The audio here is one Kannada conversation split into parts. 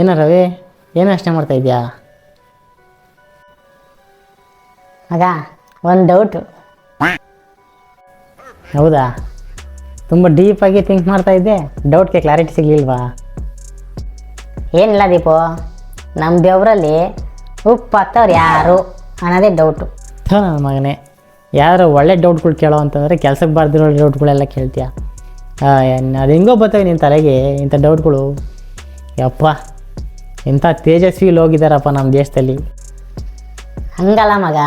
ಏನ ರವಿ, ಏನು ಯೋಚನೆ ಮಾಡ್ತಾ ಇದೆಯಾ? ಮಗ ಒಂದು ಡೌಟು ಹೌದಾ? ತುಂಬ ಡೀಪಾಗಿ ಥಿಂಕ್ ಮಾಡ್ತಾ ಇದ್ದೆ. ಡೌಟ್ಗೆ ಕ್ಲಾರಿಟಿ ಸಿಗಲಿಲ್ವಾ? ಏನಿಲ್ಲ ದೀಪು ನಮ್ಮ ದೇವರಲ್ಲಿ ಉಪ್ಪು ಯಾರು ಅನ್ನೋದೇ ಡೌಟು ನನ್ನ ಮಗನೇ, ಯಾರು ಒಳ್ಳೆ ಡೌಟ್ಗಳು ಕೇಳೋ ಅಂತಂದರೆ ಕೆಲಸಕ್ಕೆ ಬಾರ್ದಿರೋ ಡೌಟ್ಗಳೆಲ್ಲ ಕೇಳ್ತೀಯ? ಅದು ಹೆಂಗೋ ಬರ್ತವೆ ನಿನ್ನ ತಲೆಗೆ ಇಂಥ ಡೌಟ್ಗಳು ಯಪ್ಪ. ಇಂಥ ತೇಜಸ್ವಿ ಹೋಗಿದ್ದಾರಪ್ಪ ನಮ್ಮ ದೇಶದಲ್ಲಿ? ಹಂಗಲ್ಲ ಮಗ.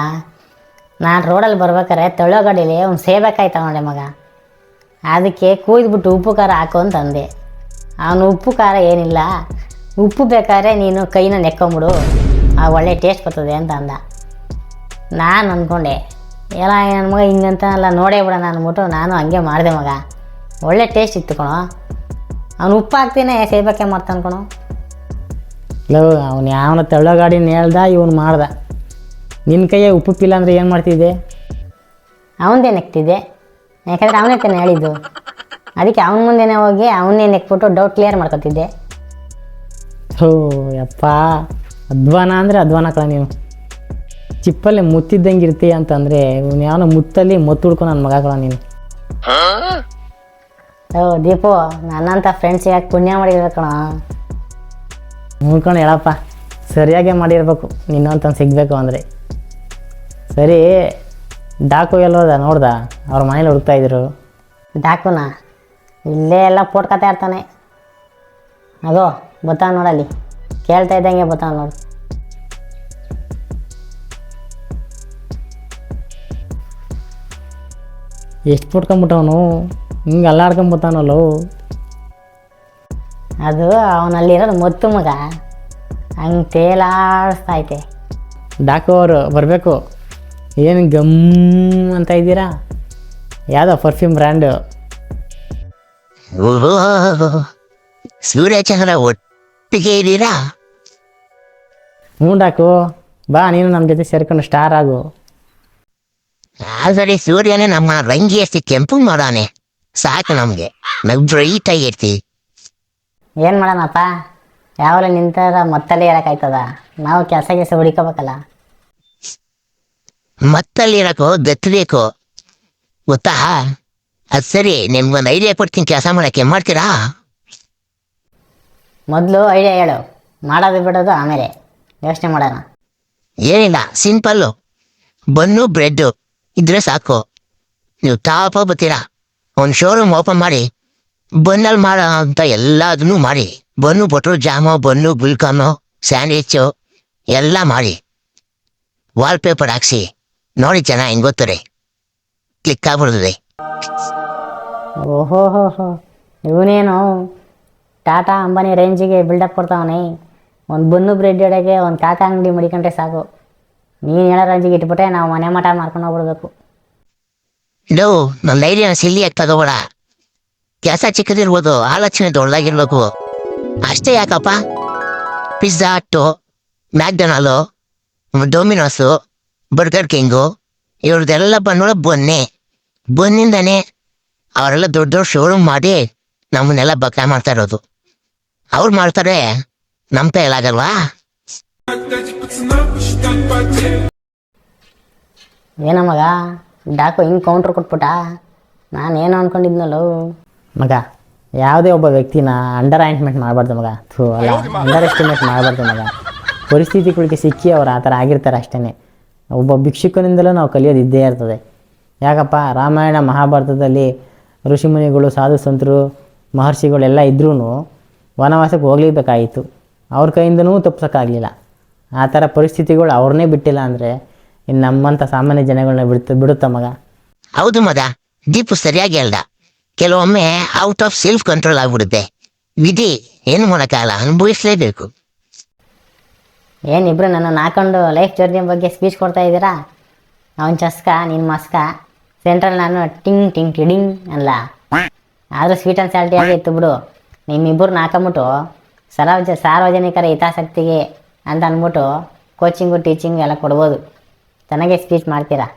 ನಾನು ರೋಡಲ್ಲಿ ಬರ್ಬೇಕಾರೆ ತೊಳ್ಳೋ ಅವ್ನು ಸೇಬೇಕಾಯ್ತು ತಗೊಂಡೆ ಮಗ. ಅದಕ್ಕೆ ಕೂಯ್ದ್ಬಿಟ್ಟು ಉಪ್ಪು ಖಾರ ಹಾಕು ಅಂತಂದೆ ಅವನು ಉಪ್ಪು ಖಾರ ಏನಿಲ್ಲ. ಉಪ್ಪು ಬೇಕಾದ್ರೆ ನೀನು ಕೈನ ನೆಕ್ಕೊಂಬಿಡು. ಆ ಒಳ್ಳೆ ಟೇಸ್ಟ್ ಬರ್ತದೆ ಅಂತ ಅಂದ. ನಾನು ಅಂದ್ಕೊಂಡೆ ಎಲ್ಲ ನನ್ನ ಮಗ ಹಿಂಗಂತನಲ್ಲ, ನೋಡೇ ಬಿಡೋಣ ಅಂದ್ಬಿಟ್ಟು ನಾನು ಹಂಗೆ ಮಾಡಿದೆ ಮಗ. ಒಳ್ಳೆ ಟೇಸ್ಟ್ ಇತ್ತು ಕಣೋ. ಅವ್ನು ಉಪ್ಪು ಹಾಕ್ತೀನಿ ಸೇಬೇಕೆ ಮಾಡ್ತಾನೆ ಕಣೋ. ಲವ್ ಅವನು ಯಾವನ ತೆಳ್ಳ ಗಾಡಿನ ಹೇಳ್ದ ಇವನು ಮಾಡ್ದ. ನಿನ್ನ ಕೈಯಾಗ ಉಪ್ಪುಪ್ಪಿಲ್ಲ ಅಂದರೆ ಏನು ಮಾಡ್ತಿದ್ದೆ? ಅವನದೇ ನೆಕ್ತಿದ್ದೆ. ಯಾಕಂದ್ರೆ ಅವನೇ ತಾನೆ ಹೇಳಿದ್ದು. ಅದಕ್ಕೆ ಅವನ ಮುಂದೆನೇ ಹೋಗಿ ಅವನೇ ನೆಕ್ಬಿಟ್ಟು ಡೌಟ್ ಕ್ಲಿಯರ್ ಮಾಡ್ಕೊತಿದ್ದೆ. ಹೋ ಯಪ್ಪ. ಅಧ್ವಾನ ಅಂದರೆ ಅಧ್ವಾನ ಕಣ ನೀನು. ಚಿಪ್ಪಲ್ಲಿ ಮುತ್ತಿದ್ದಂಗೆ ಇರ್ತೀಯ ಅಂತಂದರೆ ಇವನು ಯಾವನ ಮುತ್ತಲ್ಲಿ ಮತ್ತು ಹುಡ್ಕೊ ನನ್ನ ಮಗ ಕಣ ನೀನು. ಓ ದೀಪು ನನ್ನಂಥ ಫ್ರೆಂಡ್ಸ್ ಯಾಕೆ ಪುಣ್ಯ ಮಾಡಿದ್ರೆ ಕಣ? ನೋಡ್ಕೊಂಡು ಹೇಳಪ್ಪ. ಸರಿಯಾಗೇ ಮಾಡಿರ್ಬೇಕು. ನಿನ್ನಂತ ಸಿಗಬೇಕು ಅಂದರೆ. ಸರಿ ಡಾಕು ಎಲ್ಲೋದ ನೋಡ್ದ? ಅವ್ರ ಮನೇಲಿ ಹುಡುಕ್ತಾಯಿದ್ರು ಡಾಕುನ? ಇಲ್ಲೇ ಎಲ್ಲ ಪೋಟ್ಕತಾ ಇರ್ತಾನೆ ಅದೋ ಬತ್ತಾ ನೋಡಲ್ಲಿ ಕೇಳ್ತಾ ಇದ್ದಂಗೆ ಬತ್ತ ನೋಡು. ಎಷ್ಟು ಪುಟ್ಕೊಂಬಿಟ್ಟವನು? ಹಿಂಗೆ ಅಲ್ಲಾಡ್ಕೊಂಬಿಟ್ಟಾನಲ್ಲೋ. ಅದು ಅವನಲ್ಲಿರೋದು ಮೊತ್ತು ಮಗ. ಹಂಗೆ ತೇಲಾಡಿಸ್ತಾ ಐತೆ ಡಾಕು ಅವರು ಬರಬೇಕು. ಏನು ಗಮ್ ಅಂತ ಇದ್ದೀರಾ? ಯಾವುದೋ ಪರ್ಫ್ಯೂಮ್ ಬ್ರ್ಯಾಂಡು ಓಹೋ ಸೂರ್ಯಚಂದ್ರ ಒಟ್ಟಿಗೆ ಇದ್ದೀರಾ? ಹ್ಞೂ ಡಾಕು ಬಾ ನೀನು ನಮ್ಮ ಜೊತೆ ಸೇರ್ಕೊಂಡು ಸ್ಟಾರ್ ಆಗು. ಆದರೆ ಸೂರ್ಯನೇ ನಮ್ಮ ರಂಗಿ ಅಷ್ಟು ಕೆಂಪು ಮಾಡೋನೆ ಸಾಕು ನಮಗೆ. ನಾವು ಬ್ರೈಟ್ ಆಗಿರ್ತೀವಿ. ಏನು ಮಾಡೋಣಪ್ಪ? ಯಾವಾಗಲೂ ನಿಂತಾರ ಮತ್ತಲ್ಲಿ ಹೇಳಕ್ಕಾಯ್ತದ ನಾವು ಕೆಲಸ ಕೆಲಸ ಹುಡುಕೋಬೇಕಲ್ಲ ಮತ್ತಲ್ಲಿರಕೋ ಬೆತ್ತಬೇಕು? ಗೊತ್ತಾ? ಅದು ಸರಿ ನಿಮ್ಗೊಂದು ಐಡಿಯಾ ಕೊಡ್ತೀನಿ ಕೆಲಸ ಮಾಡಕ್ಕೆ. ಮಾಡ್ತೀರಾ? ಮೊದಲು ಐಡಿಯಾ ಹೇಳು. ಮಾಡೋದು ಬಿಡೋದು ಆಮೇಲೆ. ಯೋಚನೆ ಮಾಡೋಣ. ಏನಿಲ್ಲ ಸಿಂಪಲ್ಲು ಬನ್ನು ಬ್ರೆಡ್ಡು ಇದ್ರೆ ಸಾಕು. ನೀವು ತಾಪ ಬರ್ತೀರಾ? ಒಂದು ಶೋರೂಮ್ ಓಪನ್ ಮಾಡಿ. ಬನ್ನಲ್ಲಿ ಮಾಡೋ ಅಂತ ಎಲ್ಲದನ್ನು ಮಾಡಿ. ಬನ್ನು ಬಟ್ರು ಜಾಮು ಬನ್ನು ಗುಲ್ಕಾನು ಸ್ಯಾಂಡ್ವಿಚ್ಚು ಎಲ್ಲ ಮಾಡಿ. ವಾಲ್ಪೇಪರ್ ಹಾಕ್ಸಿ. ನೋಡಿ ಜನ ಹೆಂಗ್ ಗೊತ್ತರೆ ಕ್ಲಿಕ್ ಆಗ್ಬಿಡ್ತದೆ. ಓಹೋ ಹೋ ಹೋ. ಇವನೇನು ಟಾಟಾ ಅಂಬಾನಿ ರೇಂಜಿಗೆ ಬಿಲ್ಡಪ್ ಕೊಡ್ತಾವನೆ. ಒಂದು ಬನ್ನು ಬ್ರೆಡ್ ಎಡೆಗೆ ಒಂದು ಕಾಕ ಅಂಗಡಿ ಮಡಿಕೊಂಡ್ರೆ ಸಾಕು. ನೀನು ಹೇಳೋ ರೇಂಜಿಗೆ ಇಟ್ಬಿಟ್ಟೆ ನಾವು ಮನೆ ಮಠ ಮಾಡ್ಕೊಂಡು ಹೋಗ್ಬಿಡ್ಬೇಕು. ಡೌ ನನ್ನ ಲೈರಿಯ ಸಿಲ್ಲಿ ಆಗ್ತದೆ ತಗೋಬೇಡ ಕೆಲಸ ಚಿಕ್ಕದಿರ್ಬೋದು ಆಲೋಚನೆ ದೊಡ್ಡದಾಗಿರ್ಬೇಕು. ಅಷ್ಟೇ ಯಾಕಪ್ಪ? Pizza Hut McDonald's Domino's Burger King ಇವ್ರದ್ದೆಲ್ಲ ಬಂದೋಳ ಬೊನ್ನೆ. ಬೊನ್ನಿಂದನೇ ಅವರೆಲ್ಲ ದೊಡ್ಡ ದೊಡ್ಡ ಶೋರೂಮ್ ಮಾಡಿ ನಮ್ಮನ್ನೆಲ್ಲ ಬಕ ಮಾಡ್ತಾ ಇರೋದು. ಅವ್ರು ಮಾಡ್ತಾರೆ ನಮ್ಮ ಕೈಲಾಗಲ್ವಾ ಏನೋ ಮಗ, ಡಾಕು ಹಿಂಗೆ ಕೌಂಟ್ರ್ ಕೊಟ್ಬಿಟ್ಟ? ನಾನು ಏನೋ ಅನ್ಕೊಂಡಿದ್ನಲ್ಲೋ. ಮಗ ಯಾವುದೇ ಒಬ್ಬ ವ್ಯಕ್ತಿನ ಅಂಡರ್ ಆಯಿಂಟ್ಮೆಂಟ್ ಮಾಡಬಾರ್ದು ಮಗ. ಥೂ ಅಲ್ಲ ಅಂಡರ್ ಎಸ್ಟಿಮೇಟ್ ಮಾಡಬಾರ್ದು ಮಗ. ಪರಿಸ್ಥಿತಿಗಳಿಗೆ ಸಿಕ್ಕಿ ಅವ್ರು ಆ ಥರ ಆಗಿರ್ತಾರೆ ಅಷ್ಟೇ ಒಬ್ಬ ಭಿಕ್ಷುಕನಿಂದಲೂ ನಾವು ಕಲಿಯೋದು ಇದ್ದೇ ಇರ್ತದೆ. ಯಾಕಪ್ಪ ರಾಮಾಯಣ ಮಹಾಭಾರತದಲ್ಲಿ ಋಷಿಮುನಿಗಳು ಸಾಧು ಸಂತರು ಮಹರ್ಷಿಗಳೆಲ್ಲ ಇದ್ರೂ ವನವಾಸಕ್ಕೆ ಹೋಗಲೇಬೇಕಾಯಿತು. ಅವ್ರ ಕೈಯಿಂದನೂ ತಪ್ಪಿಸೋಕ್ಕಾಗಲಿಲ್ಲ ಆ ಥರ ಪರಿಸ್ಥಿತಿಗಳು ಅವ್ರನ್ನೇ ಬಿಟ್ಟಿಲ್ಲ ಅಂದರೆ ಇನ್ನು ನಮ್ಮಂಥ ಸಾಮಾನ್ಯ ಜನಗಳನ್ನ ಬಿಡ್ತ ಬಿಡುತ್ತ ಮಗ? ಹೌದು ಮಗ ದೀಪು ಸರಿಯಾಗಿ ಹೇಳ್ದ. ಕೆಲವೊಮ್ಮೆ ಔಟ್ ಆಫ್ ಸೆಲ್ಫ್ ಕಂಟ್ರೋಲ್ ಆಗ್ಬಿಡುತ್ತೆ. ವಿಧಿ, ಏನು ಮಾಡೋಕ್ಕಾಗಲ್ಲ ಅನುಭವಿಸಲೇಬೇಕು. ಏನಿಬ್ರು ನನ್ನ ಹಾಕೊಂಡು ಲೈಫ್ ಜರ್ನಿ ಬಗ್ಗೆ ಸ್ಪೀಚ್ ಕೊಡ್ತಾ ಇದ್ದೀರಾ? ಅವನ ಚಸ್ಕ ನಿನ್ನ ಮಸ್ಕ. ಸೆಂಟ್ರಲ್ ನಾನು ಟಿಂಗ್ ಟಿಂಗ್ ಟಿಡಿಂಗ್ ಅಲ್ಲ. ಆದರೂ ಸ್ವೀಟ್ ಆ್ಯಂಡ್ ಸ್ಯಾಲ್ಟಿ ಆಗಿ ಇತ್ತು ಬಿಡು. ನಿಮ್ಮಿಬ್ಬರು ಹಾಕೊಂಬಿಟ್ಟು ಸಾರ್ವಜ ಸಾರ್ವಜನಿಕರ ಹಿತಾಸಕ್ತಿಗೆ ಅಂತ ಅಂದ್ಬಿಟ್ಟು ಕೋಚಿಂಗು ಟೀಚಿಂಗ್ ಎಲ್ಲ ಕೊಡ್ಬೋದು. ಚೆನ್ನಾಗೆ ಸ್ಪೀಚ್ ಮಾಡ್ತೀರಾ?